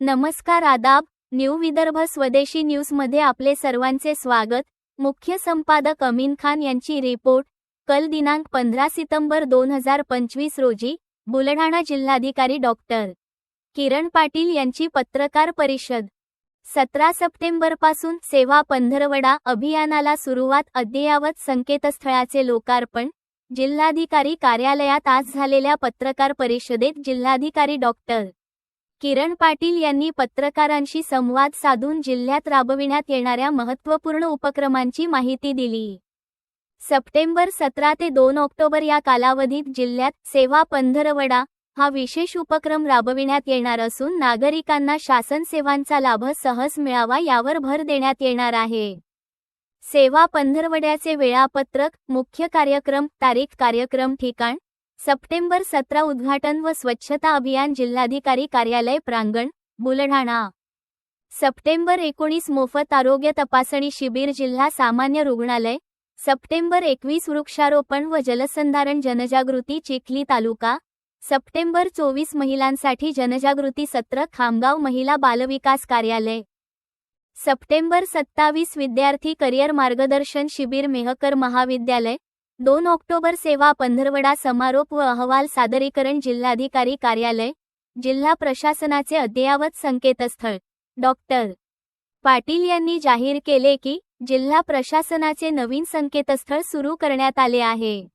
नमस्कार आदाब न्यू विदर्भ स्वदेशी न्यूजमध्ये आपले सर्वांचे स्वागत. मुख्य संपादक अमीन खान यांची रिपोर्ट कल दिनांक पंधरा सितंबर दोन हजार पंचवीस रोजी बुलढाणा जिल्हाधिकारी डॉक्टर. किरण पाटील यांची पत्रकार परिषद. सतरा सप्टेंबरपासून सेवा पंधरवडा अभियानाला सुरुवात अद्ययावत संकेतस्थळाचे लोकार्पण. जिल्हाधिकारी कार्यालयात आज झालेल्या पत्रकार परिषदेत जिल्हाधिकारी डॉक्टर किरण पाटील यांनी पत्रकारांशी संवाद साधून जिल्ह्यात राबविण्यात येणाऱ्या महत्त्वपूर्ण उपक्रमांची माहिती दिली. सप्टेंबर सतरा ते दोन ऑक्टोबर या कालावधीत जिल्ह्यात सेवा पंधरवडा हा विशेष उपक्रम राबविण्यात येणार असून नागरिकांना शासन सेवांचा लाभ सहज मिळावा यावर भर देण्यात येणार आहे. सेवा पंधरवड्याचे वेळापत्रक मुख्य कार्यक्रम तारीख कार्यक्रम ठिकाण सप्टेंबर सतरा उद्घाटन व स्वच्छता अभियान जिल्हाधिकारी कार्यालय प्रांगण बुलढाणा. सप्टेंबर एकोणीस मोफत आरोग्य तपासणी शिबिर जिल्हा सामान्य रुग्णालय. सप्टेंबर एकवीस वृक्षारोपण व जलसंधारण जनजागृती चिखली तालुका. सप्टेंबर चोवीस महिलांसाठी जनजागृती सत्र खामगाव महिला बालविकास कार्यालय. सप्टेंबर सत्तावीस विद्यार्थी करिअर मार्गदर्शन शिबिर मेहकर महाविद्यालय. दोन ऑक्टोबर सेवा पंधरवडा समारोप व अहवाल सादरीकरण जिल्हाधिकारी कार्यालय. जिल्हा प्रशासनाचे अद्ययावत संकेतस्थळ. डॉक्टर पाटील यांनी जाहीर केले की जिल्हा प्रशासनाचे नवीन संकेतस्थळ सुरू करण्यात आले आहे.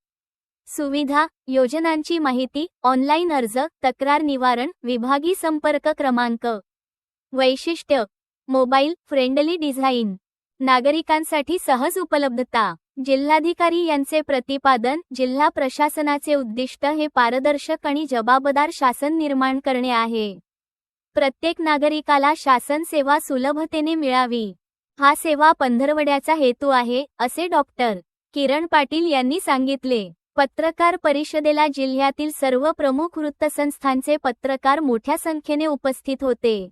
सुविधा योजनांची माहिती ऑनलाईन अर्ज तक्रार निवारण विभागी संपर्क क्रमांक. वैशिष्ट्य मोबाईल फ्रेंडली डिझाईन. नागरिकांसाठी सहज उपलब्धता. जिल्हाधिकारी यांचे प्रतिपादन जिल्हा प्रशासनाचे उद्दिष्ट हे पारदर्शक आणि जबाबदार शासन निर्माण करणे आहे. प्रत्येक नागरिकाला शासन सेवा सुलभतेने मिळावी. हा सेवा पंधरवड्याचा हेतू आहे असे डॉक्टर किरण पाटील यांनी सांगितले. पत्रकार परिषदेला जिल्ह्यातील सर्व प्रमुख वृत्तसंस्थांचे पत्रकार मोठ्या संख्येने उपस्थित होते.